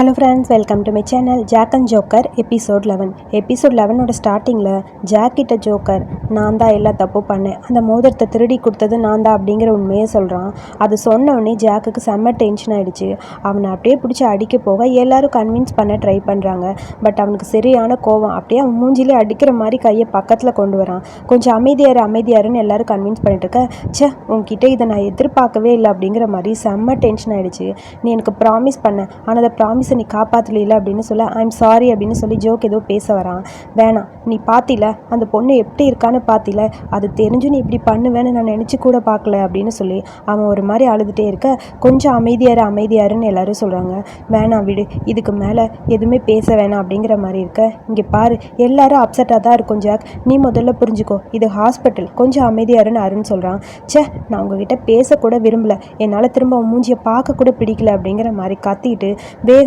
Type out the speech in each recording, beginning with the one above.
Hello friends welcome to my channel Jack and Joker episode eleven episode லெவனோட ஸ்டார்டிங்கில் ஜாக்கிட்ட joker நான் தான் எல்லா தப்பு பண்ணேன். அந்த மோதிரத்தை திருடி கொடுத்தது நான் தான் அப்படிங்கிற உண்மையை சொல்கிறான் அது சொன்னவொடனே ஜாக்குக்கு செம்ம டென்ஷன் ஆகிடுச்சு அவனை அப்படியே பிடிச்சி அடிக்க போக எல்லாரும் கன்வின்ஸ் பண்ண ட்ரை பண்ணுறாங்க பட் அவனுக்கு சரியான கோவம். அப்படியே அவன் மூஞ்சிலே அடிக்கிற மாதிரி கையை பக்கத்தில் கொண்டு வரான். கொஞ்சம் அமைதியாரு அமைதியாருன்னு எல்லாரும் கன்வின்ஸ் பண்ணிட்டு இருக்க சே உன்கிட்ட இதை நான் எதிர்பார்க்கவே இல்லை அப்படிங்கிற மாதிரி செம்ம டென்ஷன் ஆகிடுச்சு நீ எனக்கு ப்ராமிஸ் பண்ண. ஆனால் அதை ப்ராமிஸ் நீ காப்பாற்றலையில அப்படின்னு சொல்ல ஐம் சாரி அப்படின்னு சொல்லி ஜோக் ஏதோ பேச வரான். வேணாம் நீ பார்த்தில அந்த பொண்ணு எப்படி இருக்கான்னு பார்த்தில அது தெரிஞ்சு நீ இப்படி பண்ணுவேன்னு நான் நினச்சி கூட பார்க்கல அப்படின்னு சொல்லி அவன் ஒரு மாதிரி அழுதுகிட்டே இருக்க கொஞ்சம் அமைதியாரு அமைதியாருன்னு எல்லாரும் சொல்கிறாங்க வேணாம் விடு இதுக்கு மேலே எதுவுமே பேச வேணாம் அப்படிங்கிற மாதிரி இருக்க. இங்கே பாரு எல்லாரும் அப்செட்டாக தான் இருக்கும் ஜாக். நீ முதல்ல புரிஞ்சுக்கோ இது ஹாஸ்பிட்டல் கொஞ்சம் அமைதியாருன்னு அருண் சொல்கிறான் ச்சே நான் உங்ககிட்ட பேசக்கூட விரும்பல. என்னால் திரும்ப மூஞ்சியை பார்க்க கூட பிடிக்கல அப்படிங்கிற மாதிரி கத்திட்டு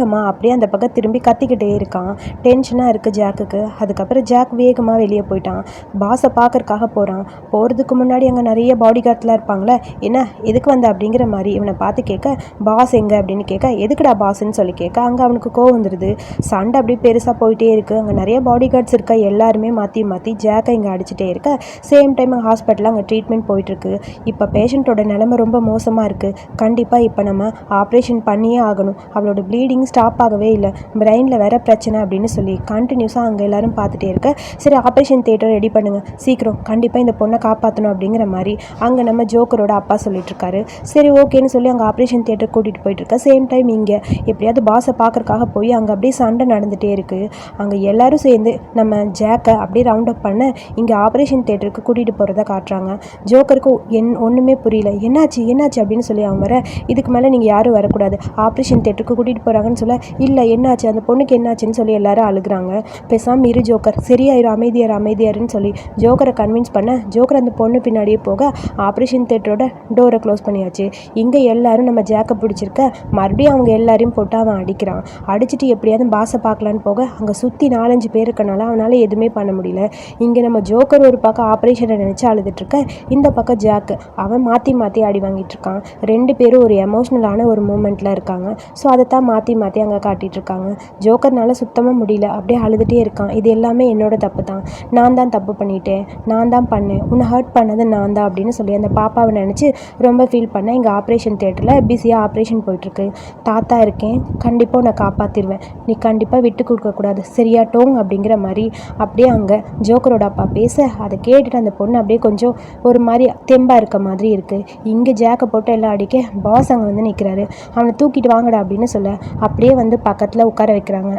வேகமாக அப்படியே அந்த பக்கம் திரும்பி கத்திக்கிட்டே இருக்கான். டென்ஷனாக இருக்குது ஜாக்குக்கு அதுக்கப்புறம் ஜாக் வேகமாக வெளியே போயிட்டான். பாஸை பார்க்கறக்காக போகிறான் போகிறதுக்கு முன்னாடி அங்கே நிறைய பாடி கார்ட்லாம் இருப்பாங்களே என்ன எதுக்கு வந்த அப்படிங்கிற மாதிரி இவனை பார்த்து கேட்க பாஸ் எங்கே? அப்படின்னு கேட்க எதுக்குடா பாஸ்ன்னு சொல்லி கேட்க அங்கே அவனுக்கு கோவம் வந்துடுது சண்டை அப்படியே பெருசாக போயிட்டே இருக்குது அங்கே நிறைய பாடி கார்ட்ஸ் இருக்க? எல்லாருமே மாற்றி மாற்றி ஜாக்கை இங்கே அடிச்சுட்டே இருக்க. சேம் டைம் ஹாஸ்பிட்டலில் அங்கே ட்ரீட்மெண்ட் போயிட்டுருக்கு. இப்போ பேஷண்ட்டோட நிலைமை ரொம்ப மோசமாக இருக்குது கண்டிப்பாக இப்போ நம்ம ஆப்ரேஷன் பண்ணியே ஆகணும். அவளோட ப்ளீடிங் ஸ்டாப் ஆகவே இல்லை. பிரெயினில் வேற பிரச்சனை அப்படின்னு சொல்லி கண்டினியூஸாக அங்கே எல்லாரும் பார்த்துட்டே இருக்க. சரி ஆப்ரேஷன் தேட்டர் ரெடி பண்ணுங்க. சீக்கிரம். கண்டிப்பாக இந்த பொண்ணை காப்பாற்றணும் அப்படிங்கிற மாதிரி அங்கே நம்ம ஜோக்கரோட அப்பா சொல்லிட்டு இருக்காரு. சரி ஓகேன்னு சொல்லி அங்கே ஆப்ரேஷன் தேட்டர் கூட்டிகிட்டு போயிட்டு இருக்க. சேம் டைம் இங்கே. எப்படியாவது பாஸை பார்க்கறக்காக போய் அங்கே அப்படியே சண்டை நடந்துகிட்டே இருக்குது அங்கே எல்லாரும் சேர்ந்து நம்ம ஜேக்கை அப்படியே ரவுண்ட் அப் பண்ண இங்கே ஆப்ரேஷன் தேட்டருக்கு கூட்டிகிட்டு போகிறத காட்டுறாங்க. ஜோக்கருக்கு என் ஒன்றுமே புரியல. என்னாச்சு என்னாச்சு அப்படின்னு சொல்லி அவன் வர இதுக்கு மேலே நீங்கள் யாரும் வரக்கூடாது. ஆப்ரேஷன் தேட்டருக்கு கூட்டிகிட்டு போகிறாங்கன்னு சொல்ல இல்லை என்னாச்சு? அந்த பொண்ணுக்கு என்னாச்சுன்னு சொல்லி எல்லாரும் அழுகுறாங்க. பேசாமல் இரு ஜோக்கர். சரியாயிரும் அமைதியார் அமைதியாருன்னு சொல்லி ஜோக்கரை கன்வின்ஸ் பண்ண ஜோக்கர் அந்த பொண்ணு பின்னாடியே போக ஆப்ரேஷன் தேட்டரோட டோரை க்ளோஸ் பண்ணியாச்சு. இங்கே எல்லாரும் நம்ம ஜேக்கை பிடிச்சிருக்க மறுபடியும் அவங்க எல்லாரையும் போட்டு அவன் அடிக்கிறான். அடிச்சுட்டு எப்படியாவது பாஸை பார்க்கலான்னு போக அங்கே சுற்றி நாலஞ்சு பேர் இருக்கனால அவனால் எதுவுமே பண்ண முடியல. இங்கே நம்ம ஜோக்கர் ஒரு பக்கம் ஆப்ரேஷனை நினச்சி அழுதுட்டுருக்க இந்த பக்கம் ஜாக்கு அவன் மாற்றி மாற்றி அடி வாங்கிட்டு இருக்கான். ரெண்டு பேரும் ஒரு எமோஷ்னலான ஒரு மூமெண்ட்டில் இருக்காங்க. ஸோ அதை தான் மாற்றி மாற்றி அங்கே காட்டிகிட்ருக்காங்க ஜோக்கர்னால சுத்தமாக முடியல. அப்படியே அழுதுகிட்டே இருக்கான். இது எல்லாமே என்னோட தப்பு தான் நான் தான் தப்பு பண்ணிட்டேன். நான் தான் பண்ணேன். உன்னை ஹர்ட் பண்ணது நான் தான் அப்படின்னு சொல்லி அந்த பாப்பாவை நினச்சி ரொம்ப ஃபீல் பண்ணேன். இங்கே ஆப்ரேஷன் தேட்டரில் பிஸியாக ஆப்ரேஷன் போயிட்டுருக்கு. தாத்தா இருக்கேன். கண்டிப்பாக உன்னை காப்பாற்றிடுவேன் நீ கண்டிப்பாக விட்டு கொடுக்கக்கூடாது சரியா டோங் அப்படிங்கிற மாதிரி அப்படியே அங்கே ஜோக்கரோட அப்பா பேச அதை கேட்டுட்டு அந்த பொண்ணு அப்படியே கொஞ்சம் ஒரு மாதிரி தெம்பாக இருக்க மாதிரி இருக்குது இங்கே ஜாக்கை போட்டு எல்லாம் அடிக்க பாஸ் அங்கே வந்து நிற்கிறாரு அவனை தூக்கிட்டு வாங்கடா அப்படின்னு சொல்ல. அப்படியே வந்து பக்கத்தில் உட்கார வைக்கிறாங்க.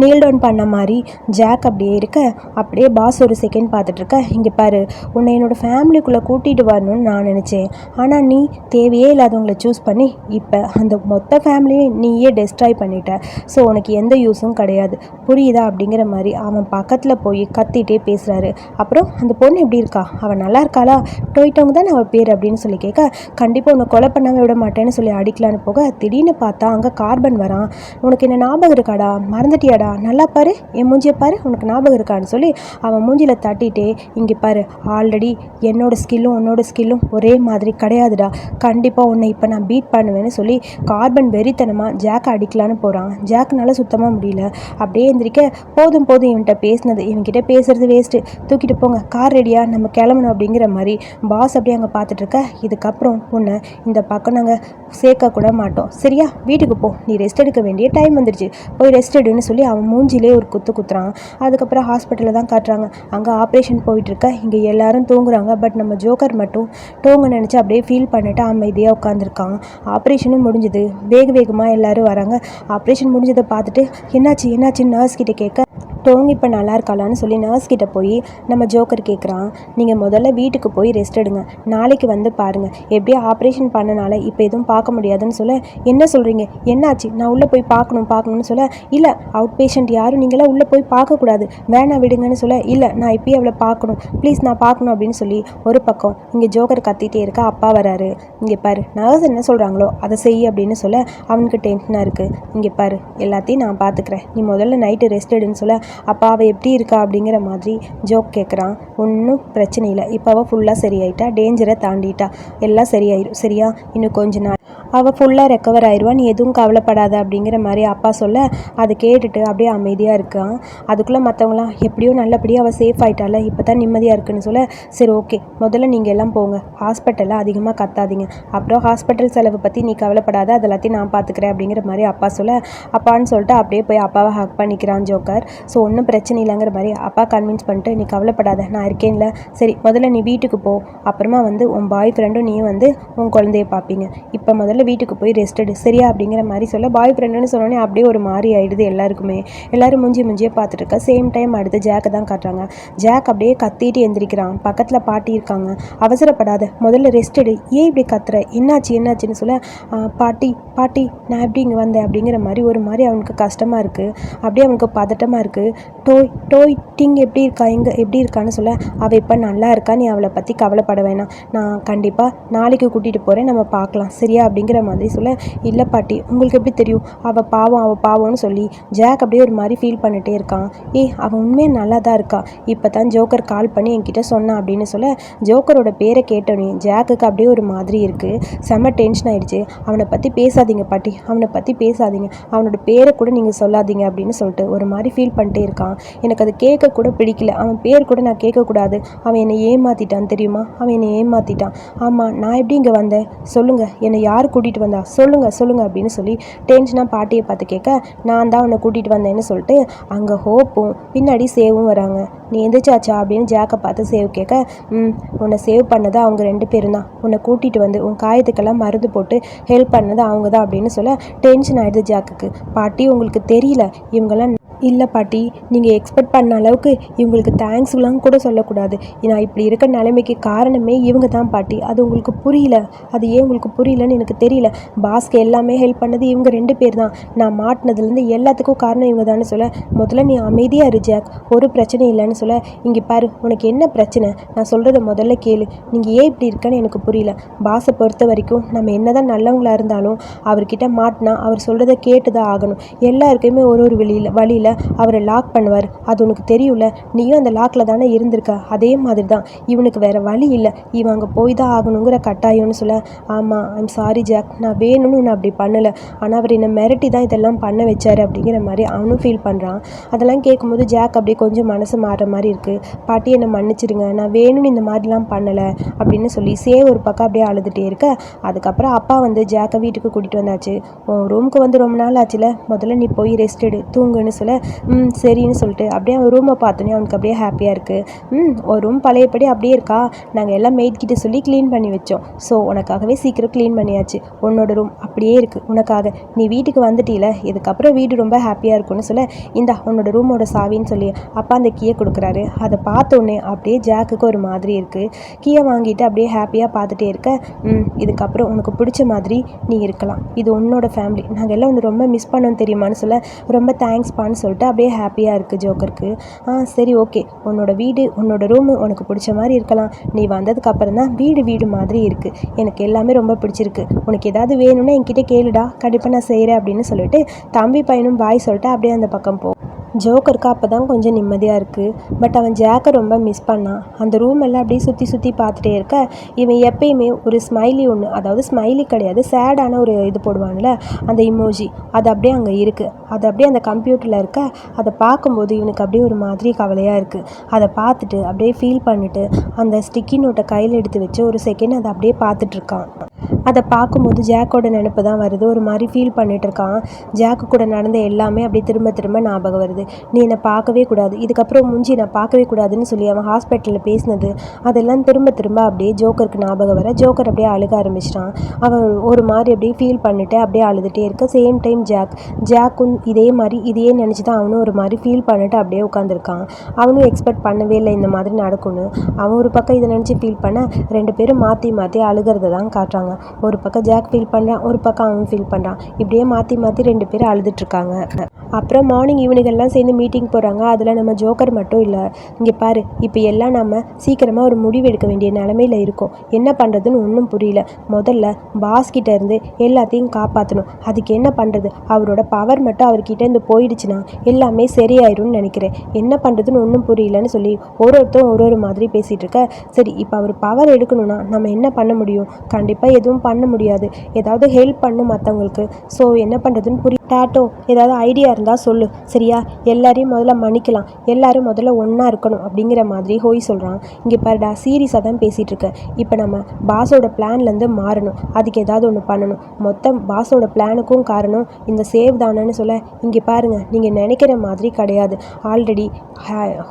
நீல் டவுன் பண்ண மாதிரி ஜாக் அப்படியே இருக்க. அப்படியே பாஸ் ஒரு செகண்ட் பார்த்துட்ருக்க இங்கே பாரு உன்னை என்னோட ஃபேமிலிக்குள்ளே கூட்டிகிட்டு வரணும்னு நான் நினச்சேன். ஆனால் நீ தேவையே இல்லாதவங்களை சூஸ் பண்ணி இப்போ அந்த மொத்த ஃபேமிலியும் நீயே டெஸ்ட்ராய் பண்ணிட்ட. ஸோ உனக்கு எந்த யூஸும் கிடையாது. புரியுதா? அப்படிங்கிற மாதிரி அவன் பக்கத்தில் போய் கத்திட்டே பேசுகிறாரு அப்புறம் அந்த பொண்ணு எப்படி இருக்கா? அவள் நல்லா இருக்காளா? டொய்ட்டவங்க தான் அவள் பேர்? அப்படின்னு சொல்லி கேட்க கண்டிப்பாக உன்னை கொலை பண்ணாமல் விட மாட்டேன்னு சொல்லி அடிக்கலான்னு போக திடீர்னு பார்த்தா அங்கே கார்பன் வரான். உனக்கு என்ன ஞாபகம் இருக்காடா? மறந்துட்டியாடா? நல்லா பாரு. என் மூஞ்சியை பாரு. உனக்கு ஞாபகம் இருக்கான்னு சொல்லி அவன் மூஞ்சியில் தட்டிட்டே இங்கே பாரு. ஆல்ரெடி என்னோட ஸ்கில்லும் உன்னோட ஸ்கில்லும் ஒரே மாதிரி கிடையாதுடா. கண்டிப்பாக உன்னை இப்போ நான் பீட் பண்ணுவேன்னு சொல்லி கார்பன் வெறித்தனமாக ஜாக்கை அடிக்கலான்னு போகிறான் ஜாக்னால சுத்தமாக முடியல. அப்படியே எந்திரிக்க போதும் போதும் இவன்கிட்ட பேசினது. இவன்கிட்ட பேசுறது வேஸ்ட்டு தூக்கிட்டு போங்க. கார் ரெடியாக நம்ம கிளம்பணும். அப்படிங்கிற மாதிரி பாஸ் அப்படியே அங்கே பார்த்துட்ருக்க இதுக்கப்புறம் உன்னை இந்த பக்கம் நாங்கள் சேர்க்க கூட மாட்டோம். சரியா? வீட்டுக்கு போ. நீ ரெஸ்ட் எடுக்க வேண்டிய டைம் வந்துடுச்சு போய் ரெஸ்ட் எடுன்னு சொல்லி அவன் மூஞ்சிலே ஒரு குத்து குத்துறான். அதுக்கப்புறம் ஹாஸ்பிட்டலில் தான் காட்டுறாங்க. அங்கே ஆப்ரேஷன் போயிட்டுருக்க இங்கே எல்லாரும் தூங்குறாங்க. பட் நம்ம ஜோக்கர் மட்டும் தூங்க நினச்சி அப்படியே ஃபீல் பண்ணிட்டு அமைதியாக உட்காந்துருக்கான் ஆப்ரேஷனும் முடிஞ்சுது. வேக வேகமாக எல்லோரும் வராங்க. ஆப்ரேஷன் முடிஞ்சதை பார்த்துட்டு என்னாச்சு? என்னாச்சுன்னு நர்ஸ் கிட்டே கேட்க டோங் இப்போ நல்லா இருக்காளான்னு சொல்லி நர்ஸ் கிட்ட போய் நம்ம ஜோக்கர் கேட்குறான் நீங்கள் முதல்ல வீட்டுக்கு போய் ரெஸ்ட் எடுங்க. நாளைக்கு வந்து பாருங்கள் எப்படியோ ஆப்ரேஷன் பண்ணனால இப்போ எதுவும் பார்க்க முடியாதுன்னு சொல்ல என்ன சொல்கிறீங்க என்னாச்சு? நான் உள்ளே போய் பார்க்கணும் பார்க்கணும்னு சொல்ல இல்லை அவுட் பேஷண்ட் யாரும் நீங்களாம் உள்ளே போய் பார்க்கக்கூடாது. வேணாம் விடுங்கன்னு சொல்ல இல்லை நான் இப்போயே அவளை பார்க்கணும். ப்ளீஸ் நான் பார்க்கணும் அப்படின்னு சொல்லி ஒரு பக்கம் இங்கே ஜோக்கர் கத்திட்டே இருக்கா அப்பா வராரு. இங்கே பாரு நர்ஸ் என்ன சொல்கிறாங்களோ அதை செய் அப்படின்னு சொல்ல அவனுக்கு டென்ஷனாக இருக்குது இங்கே பாரு எல்லாத்தையும் நான் பார்த்துக்கிறேன். நீ முதல்ல நைட்டு ரெஸ்ட் எடுன்னு சொல்ல அப்போ அவள் எப்படி இருக்கா அப்படிங்கிற மாதிரி ஜோக் கேட்குறான் ஒன்றும் பிரச்சனை இல்லை. இப்போ அவள் ஃபுல்லாக சரியாயிட்டா. டேஞ்சரை தாண்டிட்டா. எல்லாம் சரியாயிடும் சரியா? இன்னும் கொஞ்ச நாள். அவள் ஃபுல்லாக ரெக்கவர் ஆயிடுவா நீ எதுவும் கவலைப்படாத அப்படிங்கிற மாதிரி அப்பா சொல்ல அதை கேட்டுட்டு அப்படியே அமைதியாக இருக்கான் அதுக்குள்ளே மற்றவங்களாம் எப்படியோ நல்லபடியாக அவள் சேஃப் ஆகிட்டால இப்போ தான் நிம்மதியாக இருக்குன்னு சொல்ல சரி ஓகே முதல்ல நீங்கள் எல்லாம் போங்க. ஹாஸ்பிட்டலில் அதிகமாக கத்தாதீங்க. அப்புறம் ஹாஸ்பிட்டல் செலவு பற்றி நீ கவலைப்படாத. அது எல்லாத்தையும் நான் பார்த்துக்கிறேன் அப்படிங்கிற மாதிரி அப்பா சொல்ல அப்பான்னு சொல்லிட்டு அப்படியே போய் அப்பாவை ஹக் பண்ணிக்கிறான் ஜோக்கர். ஸோ ஒன்றும் பிரச்சனை இல்லைங்கிற மாதிரி அப்பா கன்வின்ஸ் பண்ணிட்டு நீ கவலைப்படாத நான் இருக்கேன்ல. சரி முதல்ல நீ வீட்டுக்கு போ. அப்புறமா வந்து உன் பாய் ஃப்ரெண்டும் நீ வந்து உன் குழந்தைய பார்ப்பீங்க. இப்போ முதல்ல வீட்டுக்கு போய் ரெஸ்ட் எடு. சரியா? அப்படிங்கிற மாதிரி சொல்ல பாய் ஃப்ரெண்டுன்னு சொன்னோன்னே அப்படியே ஒரு மாதிரி ஆயிடுது எல்லாருக்குமே. எல்லாரும் முஞ்சி முஞ்சியே பார்த்துட்டு இருக்கா சேம் டைம் அடுத்து ஜாக்கை தான் காட்டுறாங்க. ஜாக் அப்படியே கத்திட்டு எந்திரிக்கிறான். பக்கத்தில் பாட்டி இருக்காங்க. அவசரப்படாத. முதல்ல ரெஸ்ட் எடு. ஏன் இப்படி கத்துற? என்னாச்சு என்னாச்சுன்னு சொல்ல பாட்டி பாட்டி நான் எப்படி இங்கே வந்தேன்? அப்படிங்கிற மாதிரி ஒரு மாதிரி அவனுக்கு கஷ்டமாக இருக்குது அப்படியே அவனுக்கு பதட்டமாக இருக்குது டோய் டோய் டிங் எப்படி இருக்கா? எங்கே எப்படி இருக்கான்னு சொல்ல அவள் இப்போ நல்லா இருக்கா? நீ அவளை பற்றி கவலைப்பட வேணாம். நான் கண்டிப்பாக நாளைக்கு கூட்டிகிட்டு போகிறேன் நம்ம பார்க்கலாம். சரியா? அப்படிங்கிற மாதிரி சொல்ல இல்லை பாட்டி உங்களுக்கு எப்படி தெரியும்? அவள் பாவம் அவள் பாவம்னு சொல்லி ஜாக் அப்படியே ஒரு மாதிரி ஃபீல் பண்ணிட்டே இருக்கான். ஏய் அவன் உண்மையாக நல்லா தான் இருக்கா? இப்போ தான் ஜோக்கர் கால் பண்ணி என்கிட்ட சொன்னான் அப்படின்னு சொல்ல ஜோக்கரோட பேரை கேட்டோன்னே ஜாக்குக்கு அப்படியே ஒரு மாதிரி இருக்குது செம்ம டென்ஷன் ஆயிடுச்சு. அவனை பற்றி பேசாதீங்க பாட்டி அவனை பற்றி பேசாதீங்க. அவனோட பேரை கூட நீங்கள் சொல்லாதீங்க அப்படின்னு சொல்லிட்டு ஒரு மாதிரி ஃபீல் பண்ணிட்டே இருக்கான். எனக்கு அது கேட்க கூட பிடிக்கல. அவன் பேர் கூட நான் கேட்கக்கூடாது அவன் என்னை ஏமாற்றிட்டான் தெரியுமா? அவன் என்னை ஏமாற்றிட்டான் ஆமாம் நான் எப்படி இங்கே வந்தேன்? சொல்லுங்கள் என்னை யார் கூட்டிகிட்டு வந்தா. சொல்லுங்கள் சொல்லுங்கள் அப்படின்னு சொல்லி டென்ஷனாக பாட்டியை பார்த்து கேட்க நான் தான் உன்னை கூட்டிகிட்டு வந்தேன்னு சொல்லிட்டு அங்கே ஹோப்பும் பின்னாடி சேவும் வராங்க. நீ எந்திரிச்சாச்சா? அப்படின்னு ஜாக்கை பார்த்து சேவ் கேட்க ம் உன்னை சேவ் பண்ணது அவங்க ரெண்டு பேரும் தான். உன்னை கூட்டிகிட்டு வந்து உன் காயத்துக்கெல்லாம் மருந்து போட்டு ஹெல்ப் பண்ணது அவங்க தான். அப்படின்னு சொல்ல டென்ஷன் ஆகிடுது ஜாக்குக்கு. பாட்டி உங்களுக்கு தெரியல. இவங்கெல்லாம் இல்லை பாட்டி நீங்கள் எக்ஸ்பெக்ட் பண்ண அளவுக்கு இவங்களுக்கு தேங்க்ஸ்லாம் கூட சொல்லக்கூடாது. நான் இப்படி இருக்க நிலைமைக்கு காரணமே இவங்க தான் பாட்டி. அது உங்களுக்கு புரியல. அது ஏன் உங்களுக்கு புரியலன்னு எனக்கு தெரியல. பாஸ்க்கு எல்லாமே ஹெல்ப் பண்ணது இவங்க ரெண்டு பேர் தான். நான் மாட்டினதுலேருந்து எல்லாத்துக்கும் காரணம் இவங்க தான் சொல்ல முதல்ல நீ அமைதியாக இரு ஜாக். ஒரு பிரச்சனையும் இல்லைன்னு சொல்ல. இங்கே பாரு உனக்கு என்ன பிரச்சனை? நான் சொல்கிறத முதல்ல கேளு. நீங்கள் ஏன் இப்படி இருக்கன்னு எனக்கு புரியல. பாஸை பொறுத்த வரைக்கும் நம்ம என்னதான் நல்லவங்களாக இருந்தாலும் அவர்கிட்ட மாட்டினா அவர் சொல்கிறத கேட்டு தான் ஆகணும். எல்லாருக்குமே ஒரு ஒரு வழியில் வழியில் அவரை லாக் பண்ணுவார். அது உனக்கு தெரியும்ல? நீயும் அந்த லாக்கில் தானே இருந்திருக்க? அதே மாதிரி தான் இவனுக்கு வேற வழி இல்லை. இவன் அங்கே போய் தான் ஆகணுங்கிற கட்டாயம்னு சொல்ல. ஆமாம் ஐம் சாரி ஜாக் நான் வேணும்னு நான் அப்படி பண்ணலை. ஆனால் அவர் என்னை மிரட்டி தான் இதெல்லாம் பண்ண வச்சார் அப்படிங்கிற மாதிரி அவனும் ஃபீல் பண்ணுறான் அதெல்லாம் கேட்கும்போது ஜாக் அப்படியே கொஞ்சம் மனசு மாறுற மாதிரி இருக்குது பாட்டி என்னை மன்னிச்சிடுங்க நான் வேணும்னு இந்த மாதிரிலாம் பண்ணலை அப்படின்னு சொல்லி சே ஒரு பக்கம் அப்படியே அழுதுகிட்டே இருக்க. அதுக்கப்புறம் அப்பா வந்து ஜாக்கை வீட்டுக்கு கூட்டிகிட்டு வந்தாச்சு. உன் ரூமுக்கு வந்து ரொம்ப நாள் ஆச்சுல. முதல்ல நீ போய் ரெஸ்ட் எடு. தூங்குன்னு சொல்ல. ம் சரின்னு சொல்லிட்டு அப்படியே அவன் ரூமை பார்த்தோன்னே அவனுக்கு அப்படியே ஹாப்பியாக இருக்குது ம் ஒரு ரூம் பழையபடி அப்படியே இருக்கா? நாங்கள் எல்லாம் மெய்ட் கிட்ட சொல்லி க்ளீன் பண்ணி வச்சோம். ஸோ உனக்காகவே சீக்கிரம் க்ளீன் பண்ணியாச்சு. உன்னோட ரூம் அப்படியே இருக்குது உனக்காக நீ வீட்டுக்கு வந்துட்டீல இதுக்கப்புறம் வீடு ரொம்ப ஹாப்பியாக இருக்கும்னு சொல்ல இந்தா உன்னோட ரூமோட சாவின்னு சொல்லி அப்பா அந்த கீயை கொடுக்குறாரு. அதை பார்த்தோன்னே அப்படியே ஜாக்குக்கு ஒரு மாதிரி இருக்குது கீயை வாங்கிட்டு அப்படியே ஹாப்பியாக பார்த்துட்டே இருக்க ம் இதுக்கப்புறம் உனக்கு பிடிச்ச மாதிரி நீ இருக்கலாம். இது உன்னோட ஃபேமிலி நாங்கள் எல்லாம் உன்னை ரொம்ப மிஸ் பண்ணோம் தெரியுமான்னு சொல்ல ரொம்ப தேங்க்ஸ்பான்னு சொல்லிட்டு அப்படியே ஹாப்பியாக இருக்குது ஜோக்கருக்கு. ஆ சரி ஓகே உன்னோட வீடு உன்னோட ரூமு உனக்கு பிடிச்ச மாதிரி இருக்கலாம். நீ வந்ததுக்கு அப்புறம் தான் வீடு வீடு மாதிரி இருக்குது எனக்கு எல்லாமே ரொம்ப பிடிச்சிருக்கு. உனக்கு ஏதாவது வேணும்னா என்கிட்ட கேளுடா. கண்டிப்பாக நான் செய்கிறேன் அப்படின்னு சொல்லிட்டு தம்பி பையனும் பாய் சொல்லிட்டு அப்படியே அந்த பக்கம் போ ஜோக்கருக்கு அப்போ தான் கொஞ்சம் நிம்மதியாக இருக்குது பட் அவன் ஜாக்கை ரொம்ப மிஸ் பண்ணான். அந்த ரூம் எல்லாம் அப்படியே சுற்றி சுற்றி பார்த்துட்டே இருக்க இவன் எப்பயுமே ஒரு ஸ்மைலி ஒன்று அதாவது ஸ்மைலி கிடையாது சேடான ஒரு இது போடுவான்ல அந்த இமோஜி அது அப்படியே அங்கே இருக்குது அது அப்படியே அந்த கம்ப்யூட்டரில் இருக்க அதை பார்க்கும்போது இவனுக்கு அப்படியே ஒரு மாதிரி கவலையாக இருக்குது அதை பார்த்துட்டு அப்படியே ஃபீல் பண்ணிவிட்டு அந்த ஸ்டிக்கி நோட்டை கையில் எடுத்து வச்சு ஒரு செகண்ட் அதை அப்படியே பார்த்துட்ருக்கான் அதை பார்க்கும்போது ஜாக்கோட நினப்பு தான் வருது. ஒரு மாதிரி ஃபீல் பண்ணிகிட்ருக்கான் ஜாக்கு கூட நடந்த எல்லாமே அப்படியே திரும்ப திரும்ப ஞாபகம் வருது. நீ என்னை பார்க்கவே கூடாது. இதுக்கப்புறம் முஞ்சி நான் பார்க்கவே கூடாதுன்னு சொல்லி அவன் ஹாஸ்பிட்டலில் பேசினது. அதெல்லாம் திரும்ப திரும்ப அப்படியே ஜோக்கருக்கு ஞாபகம் வர ஜோக்கர் அப்படியே அழுக ஆரம்பிச்சிட்டான். அவன் ஒரு மாதிரி அப்படியே ஃபீல் பண்ணிட்டு அப்படியே அழுதுகிட்டே இருக்க. சேம் டைம் ஜாக் ஜாக்கும் இதே மாதிரி இதையே நினச்சி தான் அவனும் ஒரு மாதிரி ஃபீல் பண்ணிட்டு அப்படியே உட்காந்துருக்கான் அவனும் எக்ஸ்பெக்ட் பண்ணவே இல்லை இந்த மாதிரி நடக்கும்னு. அவன் ஒரு பக்கம் இதை நினச்சி ஃபீல் பண்ண ரெண்டு பேரும் மாற்றி மாற்றி அழுகிறத தான் காட்டுறாங்க. ஒரு பக்கம் ஜாக் ஃபீல் பண்ணுறான் ஒரு பக்கம் அவன் ஃபீல் பண்ணுறான் இப்படியே மாற்றி மாற்றி ரெண்டு பேரும் அழுதுட்ருக்காங்க அப்புறம் மார்னிங் ஈவினிங் எல்லாம் சேர்ந்து மீட்டிங் போகிறாங்க அதில் நம்ம ஜோக்கர் மட்டும் இல்லை. இங்கே பாரு இப்போ எல்லாம் நம்ம சீக்கிரமாக ஒரு முடிவு எடுக்க வேண்டிய நிலமையில இருக்கோம். என்ன பண்ணுறதுன்னு ஒன்றும் புரியல. முதல்ல பாஸ் கிட்ட இருந்து எல்லாத்தையும் காப்பாற்றணும் அதுக்கு என்ன பண்ணுறது அவரோட பவர் மட்டும் மட்டும் அவர்கிட்ட இருந்து போயிடுச்சுன்னா எல்லாமே சரியாயிரும்னு நினைக்கிறேன். என்ன பண்ணுறதுன்னு ஒன்றும் புரியலன்னு சொல்லி ஒரு ஒருத்தரும் ஒரு ஒரு மாதிரி பேசிகிட்டு இருக்க. சரி இப்போ அவர் பவர் எடுக்கணும்னா நம்ம என்ன பண்ண முடியும்? கண்டிப்பாக எதுவும் பண்ண முடியாது. ஏதாவது ஹெல்ப் பண்ணும் மற்றவங்களுக்கு ஸோ என்ன பண்ணுறதுன்னு புரிய டேட்டோ ஏதாவது ஐடியா இருந்தால் சொல்லு. சரியா? எல்லாரையும் முதல்ல மன்னிக்கலாம். எல்லாரும் முதல்ல ஒன்றா இருக்கணும் அப்படிங்கிற மாதிரி ஹோய் சொல்கிறான் இங்கே பாருடா சீரியஸாக தான் பேசிகிட்ருக்கேன் இப்போ நம்ம பாஸோட பிளான்லேருந்து மாறணும். அதுக்கு ஏதாவது ஒன்று பண்ணணும். மொத்தம் பாஸோட பிளானுக்கும் காரணம் இந்த சேவ் தானேன்னு சொல்ல. இங்கே பாருங்கள் நீங்கள் நினைக்கிற மாதிரி கிடையாது. ஆல்ரெடி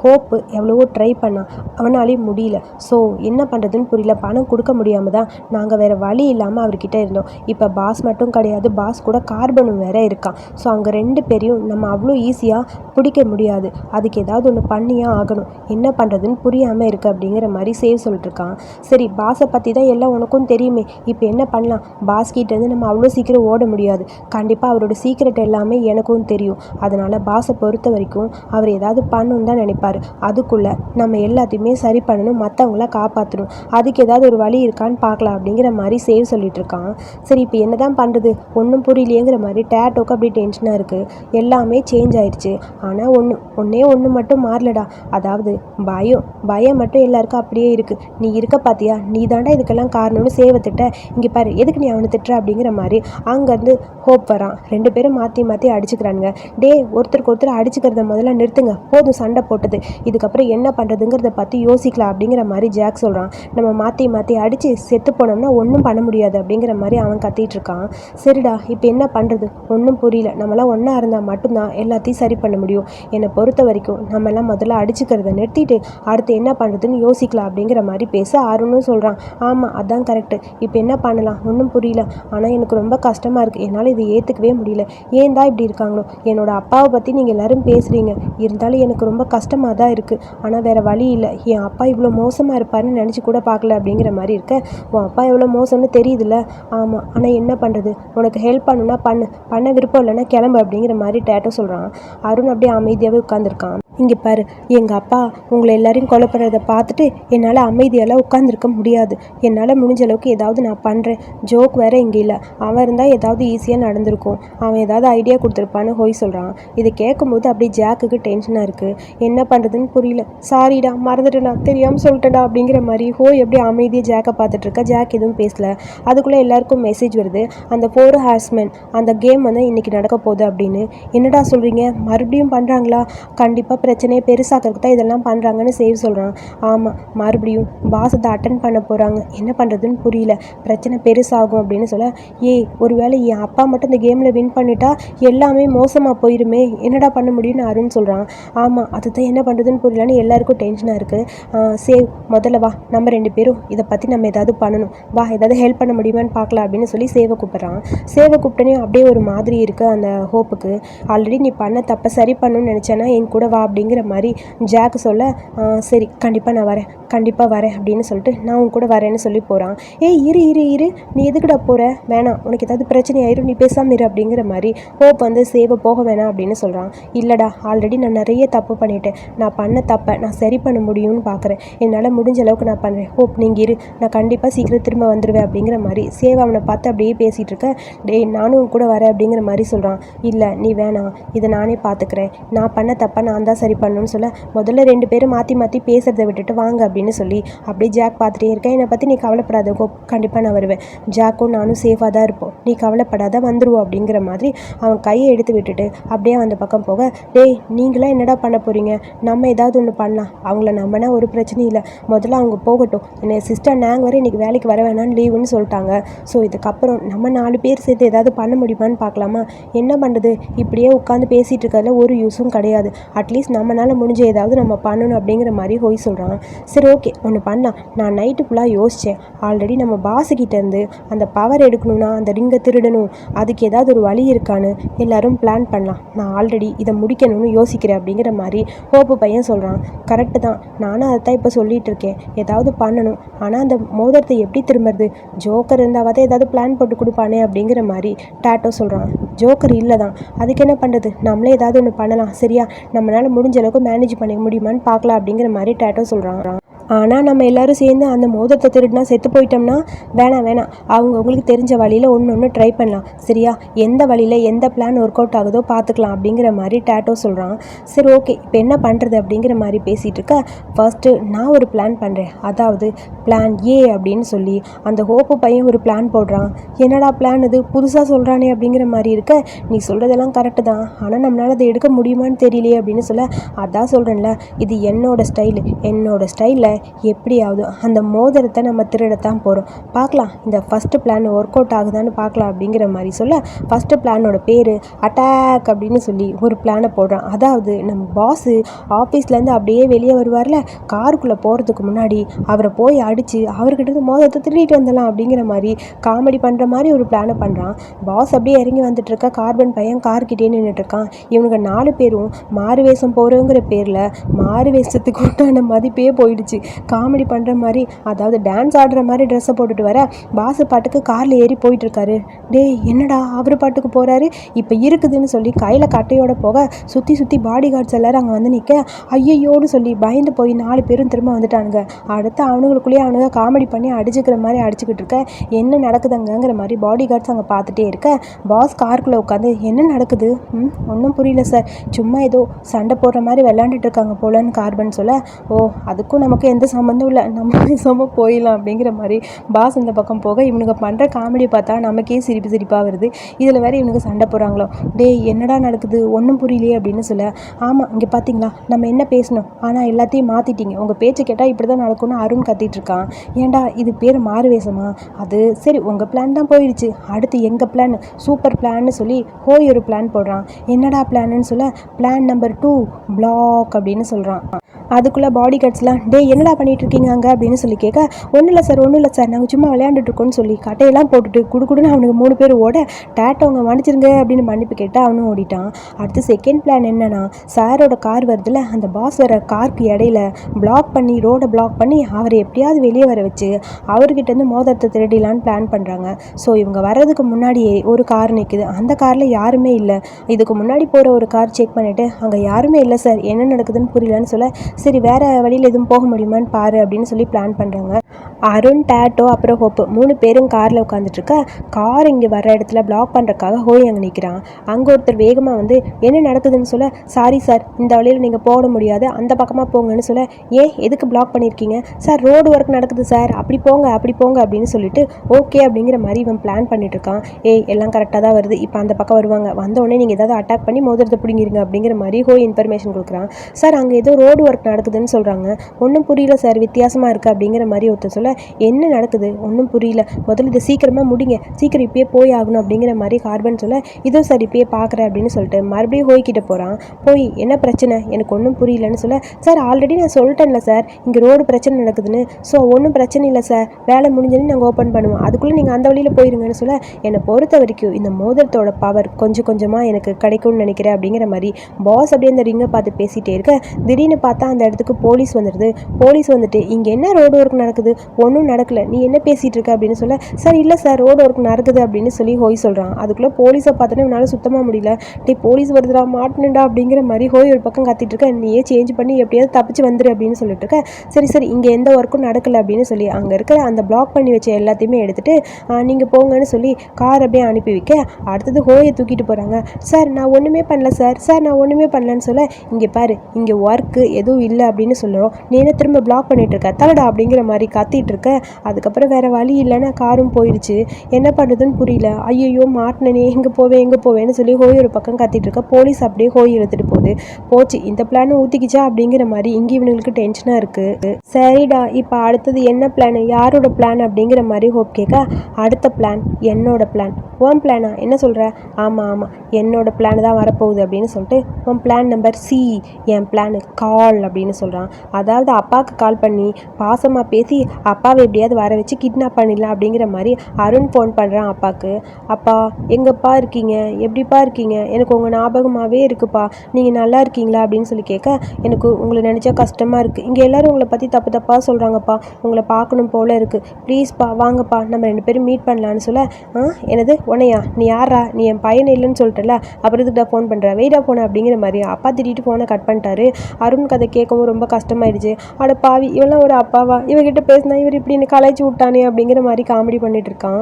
ஹோப்பு எவ்வளவோ ட்ரை பண்ணான். அவனாலேயும் முடியல. ஸோ என்ன பண்ணுறதுன்னு புரியல. பணம் கொடுக்க முடியாமல் தான் நாங்கள் வேறு வழி இல்லாமல் அவர்கிட்ட இருந்தோம். இப்போ பாஸ் மட்டும் கிடையாது. பாஸ் கூட கார்பனும் வேற இருக்கான். ஸோ அங்கே ரெண்டு பேரையும் நம்ம அவ்வளோ ஈஸியாக பிடிக்க முடியாது. அதுக்கு ஏதாவது ஒன்று பண்ணியே ஆகணும். என்ன பண்ணுறதுன்னு புரியாமல் இருக்குது அப்படிங்கிற மாதிரி சேவ் சொல்லிட்டுருக்கான் சரி பாஸை பற்றி தான் எல்லாம் உனக்கும் தெரியுமே. இப்போ என்ன பண்ணலாம்? பாஸ் கிட்டேருந்து நம்ம அவ்வளோ சீக்கிரம் ஓட முடியாது. கண்டிப்பாக அவரோட சீக்ரெட் எல்லாமே எனக்கும் தெரியும். அதனால் பாஸை பொறுத்த வரைக்கும் அவர் ஏதாவது பண்ணணும் தான் நினைப்பார். அதுக்குள்ளே நம்ம எல்லாத்தையுமே சரி பண்ணணும். மற்றவங்கள காப்பாற்றணும் அதுக்கு ஏதாவது ஒரு வழி இருக்கான்னு பார்க்கலாம் அப்படிங்கிற மாதிரி சேவ் சொல்லிட்டு இருக்கான். சரி இப்போ என்ன தான் பண்ணுறது ஒன்றும் புரியலையேங்கிற மாதிரி டேட்டோக்கு அப்படி டென்ஷனாக இருக்குது எல்லாமே சேஞ்ச் ஆயிடுச்சு. ஆனால் ஒன்று ஒன்றே ஒன்று மட்டும் மாறலடா. அதாவது பயம் பயம் மட்டும் எல்லாருக்கும் அப்படியே இருக்குது நீ இருக்க பார்த்தியா நீ தாண்டா இதுக்கெல்லாம் காரணம்னு சேவை திட்ட. இங்கே பாரு எதுக்கு நீ அவனை திட்டுற அப்படிங்கிற மாதிரி அங்கேருந்து ஹோப் வரான். ரெண்டு பேரும் மாற்றி மாற்றி அடிச்சுக்கிறானுங்க. டே ஒருத்தருக்கு ஒருத்தர் அடிச்சுக்கிறத முதல்ல நிறுத்துங்க. போதும் சண்டை போட்டது. இதுக்கப்புறம் என்ன பண்ணுறதுங்கிறத பற்றி யோசிக்கலாம் அப்படிங்கிற மாதிரி ஜாக் சொல்கிறான் நம்ம மாற்றி மாற்றி அடித்து செத்து போனோம்னா ஒன்றும் பண்ண முடியாது அப்படிங்கிற மாதிரி அவன் கத்திட்டு இருக்கான். சரிடா இப்போ என்ன பண்ணுறது ஒன்றும் புரியல. நம்மளாம் ஒன்றா இருந்தால் மட்டும்தான் எல்லாத்தையும் சரி பண்ண முடியும். என்னை பொறுத்த வரைக்கும் நம்மலாம் முதல்ல அடிச்சுக்கிறத நிறுத்திட்டு அடுத்து என்ன பண்ணுறதுன்னு யோசிக்கலாம் அப்படிங்கிற மாதிரி பேச அருணும் சொல்கிறான் ஆமாம் அதான் கரெக்டு இப்போ என்ன பண்ணலாம்? ஒன்றும் புரியல. ஆனால் எனக்கு ரொம்ப கஷ்டமாக இருக்குது என்னால் இதை ஏற்றுக்கவே முடியல. ஏன் தான் இப்படி இருக்காங்களோ? என்னோடய அப்பாவை பற்றி நீங்கள் எல்லோரும் பேசுகிறீங்க இருந்தாலும் எனக்கு ரொம்ப கஷ்டமாக தான் இருக்குது ஆனால் வேறு வழி இல்லை. என் அப்பா இவ்வளோ மோசமாக இருப்பாருன்னு நினச்சி கூட பார்க்கல அப்படிங்கிற மாதிரி இருக்க. உன் அப்பா எவ்வளோ மோசம்னு தெரியுதுல்ல? ஆமாம் ஆனால் என்ன பண்ணுறது உனக்கு ஹெல்ப் பண்ணுன்னா பண்ணு. பண்ண விருப்பம் இல்லைன்னா கிளம்பு அப்படிங்கிற மாதிரி டேட்டோ சொல்கிறான் அருண் அப்படியே அமைதியாகவே உட்காந்துருக்கான் இங்கே பாரு எங்கள் அப்பா உங்களை எல்லாரையும் கொலை பண்ணுறதை பார்த்துட்டு என்னால் அமைதியெல்லாம் உட்காந்துருக்க முடியாது. என்னால் முடிஞ்ச அளவுக்கு ஏதாவது நான் பண்ணுறேன் ஜோக் வேறு இங்கே இல்லை. அவன் இருந்தால் ஏதாவது ஈஸியாக நடந்திருக்கும். அவன் ஏதாவது ஐடியா கொடுத்துருப்பான்னு ஹோய் சொல்கிறான் இதை கேட்கும்போது அப்படியே ஜாக்குக்கு டென்ஷனாக இருக்குது என்ன பண்ணுறதுன்னு புரியல. சாரிடா மறந்துட்டேடா தெரியாமல் சொல்லிட்டேடா அப்படிங்கிற மாதிரி ஹோய் அப்படியே அமைதியாக ஜாக்கை பார்த்துட்ருக்கா ஜாக் எதுவும் பேசல. அதுக்குள்ளே எல்லாருக்கும் மெசேஜ் வருது. அந்த ஃபோர் ஹார்ஸ்மேன் அந்த கேம் வந்து இன்றைக்கி நடக்க போகுது அப்படின்னு. என்னடா சொல்கிறீங்க மறுபடியும் பண்ணுறாங்களா கண்டிப்பாக பிரச்சனையை பெருசாக்கிறதுக்கு தான் இதெல்லாம் பண்ணுறாங்கன்னு சேவ் சொல்கிறான் ஆமாம் மறுபடியும் பாஸ் அதை அட்டன் பண்ண போகிறாங்க என்ன பண்ணுறதுன்னு புரியல. பிரச்சனை பெருசாகும் அப்படின்னு சொல்ல ஏய் ஒருவேளை என் அப்பா மட்டும் இந்த கேமில் வின் பண்ணிட்டா எல்லாமே மோசமாக போயிருமே. என்னடா பண்ண முடியும்னு அருண் சொல்கிறான் ஆமாம் அதுதான் என்ன பண்ணுறதுன்னு புரியலன்னு எல்லாருக்கும் டென்ஷனாக இருக்குது சேவ் முதல்ல வா. நம்ம ரெண்டு பேரும் இதை பற்றி நம்ம ஏதாவது பண்ணணும். வா ஏதாவது ஹெல்ப் பண்ண முடியுமான்னு பார்க்கலாம் அப்படின்னு சொல்லி சேவை கூப்பிட்றான். சேவை கூப்பிட்டனே அப்படியே ஒரு மாதிரி இருக்குது அந்த ஹோப்புக்கு ஆல்ரெடி நீ பண்ண தப்பை சரி பண்ணணும்னு நினச்சேன்னா என் கூட வா அப்படிங்கிற மாதிரி ஜாக் சொல்ல சரி கண்டிப்பாக நான் வரேன் கண்டிப்பாக வரேன் அப்படின்னு சொல்லிட்டு நான் உன் கூட வரேன்னு சொல்லி போகிறான் ஏய் இரு இரு இரு நீ எதுக்குடா போகிற வேணாம் உனக்கு ஏதாவது பிரச்சனை ஆயிரும் நீ பேசாமல் இரு அப்படிங்கிற மாதிரி ஹோப் வந்து சேவை போக வேணாம் அப்படின்னு சொல்கிறான் இல்லைடா ஆல்ரெடி நான் நிறைய தப்பு பண்ணிட்டேன். நான் பண்ண தப்பை நான் சரி பண்ண முடியும்னு பார்க்குறேன் என்னால் முடிஞ்ச அளவுக்கு நான் பண்ணுறேன் ஹோப் நீங்கள் இரு. நான் கண்டிப்பாக சீக்கிரம் திரும்ப வந்துடுவேன் அப்படிங்கிற மாதிரி சேவை அவனை பார்த்து அப்படியே பேசிகிட்டு இருக்க டேய் நானும் கூட வரேன் அப்படிங்கிற மாதிரி சொல்கிறான் இல்லை நீ வேணாம். இதை நானே பார்த்துக்கிறேன் நான் பண்ண தப்பை நான் தான் சரி பண்ணணும்னு சொல்ல முதல்ல ரெண்டு பேரும் மாற்றி மாற்றி பேசுகிறத விட்டுட்டு வாங்க அப்படின்னு சொல்லி அப்படியே ஜாக் பார்த்துட்டே இருக்கேன். என்னை பற்றி நீ கவலைப்படாத கோ கண்டிப்பாக நான் வருவேன். ஜாக்கும் நானும் சேஃபாக தான் இருப்போம். நீ கவலைப்படாத வந்துடுவோம் அப்படிங்கிற மாதிரி அவன் கையை எடுத்து விட்டுட்டு அப்படியே அந்த பக்கம் போக டேய் நீங்களாம் என்னடா பண்ண போகிறீங்க நம்ம ஏதாவது ஒன்று பண்ணலாம். அவங்கள நம்பினா ஒரு பிரச்சனையும் இல்லை. முதல்ல அவங்க போகட்டும். என்னை சிஸ்டர் நாங்கள் வரை இன்றைக்கி வேலைக்கு வர வேணாம்னு லீவுன்னு சொல்லிட்டாங்க. ஸோ இதுக்கப்புறம் நம்ம நாலு பேர் சேர்த்து ஏதாவது பண்ண முடியுமான்னு பார்க்கலாமா? என்ன பண்ணுறது இப்படியே உட்காந்து பேசிகிட்டு இருக்கிறதுல ஒரு யூஸும் கிடையாது. அட்லீஸ்ட் நம்மளால் முடிஞ்ச ஏதாவது நம்ம பண்ணணும் அப்படிங்கிற மாதிரி ஹோய் சொல்கிறான் சரி ஓகே ஒன்று பண்ணலாம். நான் நைட்டு ஃபுல்லாக யோசித்தேன் ஆல்ரெடி நம்ம பாஸுக்கிட்டேருந்து அந்த பவர் எடுக்கணும்னா அந்த ரிங்கை திருடணும். அதுக்கு ஏதாவது ஒரு வழி இருக்கான்னு எல்லோரும் பிளான் பண்ணலாம். நான் ஆல்ரெடி இதை முடிக்கணும்னு யோசிக்கிறேன் அப்படிங்கிற மாதிரி ஹோப்பு பையன் சொல்கிறான் கரெக்டு தான். நானும் அதை தான் இப்போ சொல்லிகிட்டு இருக்கேன். ஏதாவது பண்ணணும். ஆனால் அந்த மோதிரத்தை எப்படி திரும்புறது? ஜோக்கர் இருந்தாவது ஏதாவது பிளான் போட்டு கொடுப்பானே அப்படிங்கிற மாதிரி டேட்டோ சொல்கிறான் ஜோக்கர் இல்லை தான் அதுக்கு என்ன பண்ணுறது நம்மளே ஏதாவது ஒன்று பண்ணலாம். சரியா? நம்மளால் முடிஞ்ச அளவுக்கு மேனேஜ் பண்ணிக்க முடியுமான்னு பார்க்கலாம் அப்படிங்கிற மாதிரி டேட்டோ சொல்கிறாங்க ஆனால் நம்ம எல்லாரும் சேர்ந்து அந்த மோதிரத்தை திருடினா செத்து போயிட்டோம்னா வேணாம் வேணாம். அவங்க உங்களுக்கு தெரிஞ்ச வழியில் ஒன்று ஒன்று ட்ரை பண்ணலாம். சரியா? எந்த வழியில் எந்த பிளான் ஒர்க் அவுட் ஆகுதோ பார்த்துக்கலாம் அப்படிங்கிற மாதிரி டேட்டோ சொல்கிறான் சரி ஓகே இப்போ என்ன பண்ணுறது அப்படிங்கிற மாதிரி பேசிகிட்டு இருக்க. ஃபர்ஸ்ட்டு நான் ஒரு பிளான் பண்ணுறேன் அதாவது பிளான் ஏ அப்படின்னு சொல்லி அந்த ஹோப்பு பையன் ஒரு பிளான் போடுறான். என்னடா பிளான் இது? புதுசாக சொல்கிறானே அப்படிங்கிற மாதிரி இருக்க. நீ சொல்கிறதெல்லாம் கரெக்டு தான். ஆனால் நம்மளால் அதை எடுக்க முடியுமான்னு தெரியலையே அப்படின்னு சொல்ல அதான் சொல்கிறேன்ல இது என்னோடய ஸ்டைலு என்னோடய ஸ்டைலில் எப்படியாவது அந்த மோதிரத்தை நம்ம திருடத்தான் போகிறோம் பார்க்கலாம் இந்த ஃபஸ்ட்டு பிளான் ஒர்க் அவுட் ஆகுதான்னு பார்க்கலாம் அப்படிங்கிற மாதிரி சொல்ல ஃபஸ்ட்டு பிளானோட பேர் அட்டாக் அப்படின்னு சொல்லி ஒரு பிளானை போடுறான். அதாவது நம்ம பாஸு ஆஃபீஸ்லேருந்து அப்படியே வெளியே வருவார்ல காருக்குள்ளே போகிறதுக்கு முன்னாடி அவரை போய் அடித்து அவர்கிட்ட இருந்து மோதிரத்தை திருடிட்டு வந்துடலாம் அப்படிங்கிற மாதிரி காமெடி பண்ணுற மாதிரி ஒரு பிளானை பண்ணுறான் பாஸ் அப்படியே இறங்கி வந்துட்டுருக்க கார்பன் பையன் கார்கிட்டே நின்றுட்டுருக்கான் இவனுங்க நாலு பேரும் மாறு வேஷம் போகிறோங்கிற பேரில் மாறு வேஷத்துக்கு உண்டான மதிப்பே போயிடுச்சு. காமெடி பண்ணுற மாதிரி அதாவது டான்ஸ் ஆடுற மாதிரி ட்ரெஸ்ஸை போட்டுட்டு வர பாசு பாட்டுக்கு காரில் ஏறி போயிட்டுருக்காரு. டே டேய் என்னடா அவர் பாட்டுக்கு போகிறாரு இப்போ இருக்குதுன்னு சொல்லி கையில் கட்டையோட போக சுற்றி சுற்றி பாடி கார்ட்ஸ் எல்லாரும் அங்கே வந்து நிற்க ஐயையோன்னு சொல்லி பயந்து போய் நாலு பேரும் திரும்ப வந்துட்டானுங்க. அடுத்து அவனுங்களுக்குள்ளேயே அவனுங்க காமெடி பண்ணி அடிச்சுக்கிற மாதிரி அடிச்சுக்கிட்டு இருக்க. என்ன நடக்குதுங்கங்கிற மாதிரி பாடி கார்ட்ஸ் அங்கே பார்த்துட்டே இருக்க. பாஸ் காருக்குள்ளே உட்காந்து என்ன நடக்குது? ம் ஒன்றும் புரியல சார் சும்மா ஏதோ சண்டை போடுற மாதிரி விளாண்டுட்டு இருக்காங்க போலன்னு கார்பன் சொல்ல. ஓ அதுக்கும் நமக்கு எந்த சம்மந்தம் இல்லை. நம்ம பேசாமல் போயிடலாம் அப்படிங்கிற மாதிரி பாஸ் இந்த பக்கம் போக இவனுங்க பண்ணுற காமெடி பார்த்தா நமக்கே சிரிப்பு சிரிப்பாக வருது. இதில் வேற இவனுக்கு சண்டை போடுறாங்களோ? டேய் என்னடா நடக்குது? ஒன்றும் புரியலையே அப்படின்னு சொல்ல. ஆமாம் இங்கே பார்த்தீங்களா நம்ம என்ன பேசணும்? ஆனால் எல்லாத்தையும் மாற்றிட்டீங்க உங்கள் பேச்சு கேட்டால் இப்படி தான் நடக்கும்னு அருண் கத்திட்டுருக்கான் இருக்கான். ஏன்டா இது பேர் மாறு வேஷமா? அது சரி உங்கள் பிளான் தான் போயிடுச்சு. அடுத்து எங்கள் பிளான் சூப்பர் பிளான்னு சொல்லி ஹோய் ஒரு பிளான் போடுறான். என்னடா பிளான்னு சொல்ல? பிளான் நம்பர் டூ பிளாக் அப்படின்னு சொல்கிறான் அதுக்குள்ளே பாடி கார்ட்ஸ்லாம் டே என்னடா பண்ணிகிட்டு இருக்கீங்க அங்கே? அப்படின்னு சொல்லி கேட்க ஒன்றும் இல்லை சார் ஒன்றும் இல்லை சார் நாங்கள் சும்மா விளையாண்டுட்டுருக்கோம்னு சொல்லி கட்டையெல்லாம் போட்டுட்டு குடுக்குடுன்னு அவனுக்கு மூணு பேர் ஓட டேட்டவங்க மன்னிச்சிருங்க அப்படின்னு மன்னிப்பு கேட்டால் அவனும் ஓடிட்டான். அடுத்து செகண்ட் பிளான் என்னன்னா சாரோட கார் வருதுல அந்த பாஸ் வர காருக்கு இடையில பிளாக் பண்ணி ரோடை பிளாக் பண்ணி அவரை எப்படியாவது வெளியே வர வச்சு அவர்கிட்டருந்து மோதிரத்தை திருடிலான்னு பிளான் பண்ணுறாங்க ஸோ இவங்க வர்றதுக்கு முன்னாடியே ஒரு கார் நிற்குது அந்த காரில் யாருமே இல்லை. இதுக்கு முன்னாடி போகிற ஒரு கார் செக் பண்ணிவிட்டு அங்கே யாருமே இல்லை சார் என்ன நடக்குதுன்னு புரியலன்னு சொல்ல சரி வேறு வழியில் எதுவும் போக முடியுமான்னு பாரு அப்படின்னு சொல்லி பிளான் பண்ணுறாங்க அருண் டேட்டோ அப்புறம் ஹோப்பு மூணு பேரும் காரில் உட்காந்துட்ருக்க கார் இங்கே வர இடத்துல பிளாக் பண்ணுறக்காக ஹோய் அங்கே நிற்கிறான் அங்கே ஒருத்தர் வேகமாக வந்து என்ன நடக்குதுன்னு சொல்ல? சாரி சார் இந்த வழியில் நீங்கள் போட முடியாது. அந்த பக்கமாக போங்கன்னு சொல்ல ஏன்? எதுக்கு பிளாக் பண்ணியிருக்கீங்க? சார் ரோடு ஒர்க் நடக்குது சார் அப்படி போங்க அப்படி போங்க அப்படின்னு சொல்லிட்டு ஓகே அப்படிங்கிற மாதிரி இவன் பிளான் பண்ணிட்டு இருக்கான் ஏய் எல்லாம் கரெக்டாக தான் வருது. இப்போ அந்த பக்கம் வருவாங்க. வந்தோடனே நீங்கள் ஏதாவது அட்டாக் பண்ணி மோதிரத்தை பிடிங்கிருங்க அப்படிங்கிற மாதிரி ஹோய் இன்ஃபர்மேஷன் கொடுக்குறான். சார் அங்கே ஏதோ ரோடு ஒர்க் நடக்குதுன்னு சொல்கிறாங்க ஒன்றும் புரியல சார் வித்தியாசமாக இருக்குது அப்படிங்கிற மாதிரி ஒருத்தர் சொல்ல என்ன நடக்குது? ஒன்றும் புரியல. முதல்ல இதை சீக்கிரமாக முடிங்க. சீக்கிரம் இப்பயே போய் ஆகணும் அப்படிங்கிற மாதிரி கார்பன் சொல்ல இதோ சார் இப்பயே பார்க்குறேன் அப்படின்னு சொல்லிட்டு மறுபடியும் ஹோய்கிட்ட போகிறான் போய் என்ன பிரச்சனை? எனக்கு ஒன்றும் புரியலன்னு சொல்ல சார் ஆல்ரெடி நான் சொல்லிட்டேன்ல சார். இங்கே ரோடு பிரச்சனை நடக்குதுன்னு. ஸோ ஒன்றும் பிரச்சனை இல்லை சார். வேலை முடிஞ்சோன்னு நாங்கள் ஓப்பன் பண்ணுவோம். அதுக்குள்ளே நீங்கள் அந்த வழியில் போயிருங்கன்னு சொல்ல என்னை பொறுத்த வரைக்கும் இந்த மோதிரத்தோட பவர் கொஞ்சம் கொஞ்சமாக எனக்கு கிடைக்கும்னு நினைக்கிறேன் அப்படிங்கிற மாதிரி பாஸ் அப்படியே அந்த ரிங்கை பார்த்து பேசிகிட்டே இருக்க திடீர்னு பார்த்தா அந்த இடத்துக்கு போலீஸ் வந்துடுது போலீஸ் வந்துட்டு இங்கே என்ன ரோடு ஒர்க் நடக்குது? ஒன்றும் நடக்கல. நீ என்ன பேசிகிட்டு இருக்க அப்படின்னு சொல்ல சார் இல்லை சார் ரோடு ஒர்க் நடக்குது அப்படின்னு சொல்லி ஹோய் சொல்கிறான் அதுக்குள்ளே போலீஸை பார்த்தோன்னே என்னால் சுத்தமாக முடியல. டே போலீஸ் வருதுடா மாட்டினுடா அப்படிங்கிற மாதிரி ஹோய் ஒரு பக்கம் கத்திட்டு இருக்க. நீயே சேஞ்ச் பண்ணி எப்படியாவது தப்பிச்சு வந்துரு அப்படின்னு சொல்லிட்டு இருக்க. சரி சரி இங்கே எந்த ஒர்க்கும் நடக்கலை அப்படின்னு சொல்லி அங்கே இருக்கிற அந்த பிளாக் பண்ணி வச்ச எல்லாத்தையுமே எடுத்துகிட்டு நீங்கள் போங்கன்னு சொல்லி கார் அப்படியே அனுப்பி வைக்க. அடுத்தது ஹோயை தூக்கிட்டு போகிறாங்க சார் நான் ஒன்றுமே பண்ணல சார். சார் நான் ஒன்றுமே பண்ணலன்னு சொல்ல இங்கே பாரு இங்கே ஒர்க்கு எதுவும் இல்லை அப்படின்னு சொல்லுறோம். நீ என்ன திரும்ப பிளாக் பண்ணிட்டு இருக்க? தலடா அப்படிங்கிற மாதிரி கத்தி இருக்க அதுக்கப்புறம் வேற வழி இல்லைன்னா காரும் போயிடுச்சு. என்ன பண்ணுறதுன்னு புரியல. ஐயோ மாட்டினனே எங்கே போவேன் எங்கே போவேன்னு சொல்லி ஹோய் ஒரு பக்கம் கத்திட்டு இருக்க போலீஸ் அப்படியே ஹோய் எடுத்துட்டு போகுது. போச்சு இந்த பிளான் ஊற்றிக்கிச்சா அப்படிங்கிற மாதிரி இங்கே இவனுங்களுக்கு டென்ஷனாக இருக்குது சரிடா இப்போ அடுத்தது என்ன பிளான் யாரோட பிளான் அப்படிங்கிற மாதிரி ஹோப் கேட்க அடுத்த பிளான் என்னோட பிளான் உன் பிளானா என்ன சொல்கிற ஆமாம் ஆமாம் என்னோட பிளான் தான் வரப்போகுது அப்படின்னு சொல்லிட்டு உன் பிளான் நம்பர் சி என் பிளானு கால் அப்படின்னு சொல்கிறான் அதாவது அப்பாவுக்கு கால் பண்ணி பாசமாக பேசி அப்பாவை எப்படியாவது வர வச்சு கிட்னாப் பண்ணிடலாம் அப்படிங்கிற மாதிரி அருண் ஃபோன் பண்ணுறான் அப்பாவுக்கு அப்பா எங்கப்பா இருக்கீங்க? எப்படிப்பா இருக்கீங்க? எனக்கு உங்கள் ஞாபகமாகவே இருக்குப்பா. நீங்கள் நல்லா இருக்கீங்களா? அப்படின்னு சொல்லி கேட்க எனக்கு உங்களை நினச்சா கஷ்டமாக இருக்குது இங்கே எல்லோரும் உங்களை பற்றி தப்பு தப்பாக சொல்கிறாங்கப்பா உங்களை பார்க்கணும் போல் இருக்குது ப்ளீஸ்ப்பா வாங்கப்பா. நம்ம ரெண்டு பேரும் மீட் பண்ணலான்னு சொல்ல ஆ எனது உன்னையா? நீ யாரா நீ என் பையன் இல்லைன்னு சொல்லிட்டல அப்புறம் ஃபோன் பண்ணுற வெயிடா ஃபோன் அப்படிங்கிற மாதிரி அப்பா திட்டிட்டு ஃபோனை கட் பண்ணிட்டாரு. அருண் கதை கேட்கவும் ரொம்ப கஷ்டமாயிடுச்சு. அட பாவி இவெல்லாம் ஒரு அப்பாவா? இவகிட்ட பேசினா இவர் இப்படி என்ன கலாய்ச்சி விட்டானே அப்படிங்கிற மாதிரி காமெடி பண்ணிட்டு இருக்கான்.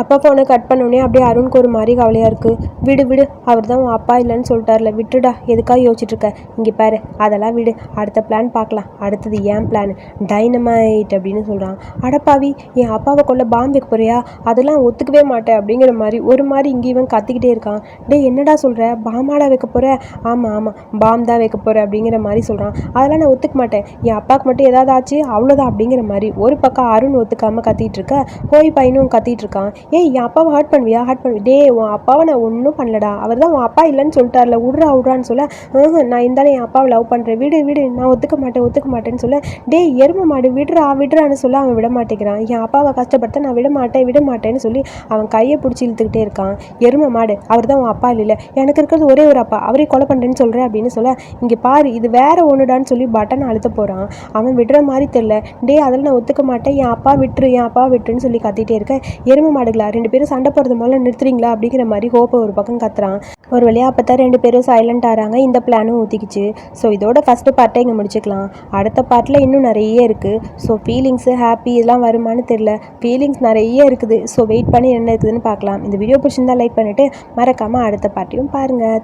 அப்பா ஃபோனை கட் பண்ணோடனே அப்படியே அருணுக்கு ஒரு மாதிரி கவலையாக இருக்குது விடு விடு அவர் தான் உன் அப்பா இல்லைன்னு சொல்லிட்டார்ல விட்டுடா எதுக்காக யோசிச்சுட்டு இருக்க? இங்கே பாரு அதெல்லாம் விடு அடுத்த பிளான் பார்க்கலாம். அடுத்தது ஏன் பிளான் டைனமைட் அப்படின்னு சொல்கிறான் அடப்பாவி என் அப்பாவை கொள்ள பாம்பு வைக்க போறியா? அதெல்லாம் ஒத்துக்கவே மாட்டேன் அப்படிங்கிற மாதிரி ஒரு மாதிரி இங்கே இவன் கத்திக்கிட்டே இருக்கான். டே என்னடா சொல்கிற பாமாடா வைக்க போகிற ஆமாம் ஆமாம் பாம் தான் வைக்க போகிற அப்படிங்கிற மாதிரி சொல்கிறான் அதெல்லாம் நான் ஒத்துக்க மாட்டேன். என் அப்பாவுக்கு மட்டும் ஏதாவது ஆச்சு அவ்வளோதான் அப்படிங்கிற மாதிரி ஒரு பக்கம் அருண் ஒத்துக்காமல் கத்திட்டு இருக்க போய் பையனும் கத்திட்டு இருக்கான் ஏய் என் அப்பாவை ஹர்ட் பண்ணுவியா? ஹர்ட் பண்ணுவி டே உன் அப்பாவை நான் ஒன்றும் பண்ணலடா. அவர் தான் உன் அப்பா இல்லைன்னு சொல்லிட்டார்ல. விட்றா விட்றான்னு சொல்ல நான் இருந்தாலும் என் அப்பாவை லவ் பண்ணுறேன் விடு விடு. நான் ஒத்துக்க மாட்டேன் ஒத்துக்க மாட்டேன்னு சொல்ல டேய் எரும மாடு விடுறா விடுறான்னு சொல்ல அவன் விட மாட்டேங்கிறான். என் அப்பாவை கஷ்டப்படுத்த நான் விட மாட்டேன் விட மாட்டேன்னு சொல்லி அவன் கையை பிடிச்சி இழுத்துக்கிட்டே இருக்கான். எரும மாடு அவர் தான் உன் அப்பா இல்லை எனக்கு இருக்கிறது ஒரே ஒரு அப்பா. அவரே கொலை பண்ணுறேன்னு சொல்கிறேன் அப்படின்னு சொல்ல இங்கே பாரு இது வேற ஒன்றுடான்னு சொல்லி பட்டன் அழுத்த போகிறான் அவன் விடுற மாதிரி தெரில டே அதெல்லாம் நான் ஒத்துக்க மாட்டேன். என் அப்பா விட்டுரு என் அப்பா விட்டுருன்னு சொல்லி கத்திட்டே இருக்கேன். எரும மாடுகளா? ரெண்டு பேரும் சண்டை போடுறது முதல்ல நிறுத்துறீங்களா? அப்படிங்கிற மாதிரி ஹோப்பை ஒரு பக்கம் கத்துறான். ஒரு வழியாக அப்போ தான் ரெண்டு பேரும் சைலண்ட் ஆகிறாங்க இந்த பிளானும் ஊற்றிக்கிச்சு ஸோ இதோட ஃபஸ்ட்டு பார்ட்டை இங்கே முடிச்சுக்கலாம். அடுத்த பார்ட்டில் இன்னும் நிறைய இருக்குது ஸோ ஃபீலிங்ஸு ஹாப்பி இதெல்லாம் வருமானு தெரில ஃபீலிங்ஸ் நிறைய இருக்குது. ஸோ வெயிட் பண்ணி என்ன இருக்குதுன்னு பார்க்கலாம். இந்த வீடியோ பிடிச்சிருந்தா லைக் பண்ணிவிட்டு மறக்காமல் அடுத்த பார்ட்டியும் பாருங்கள்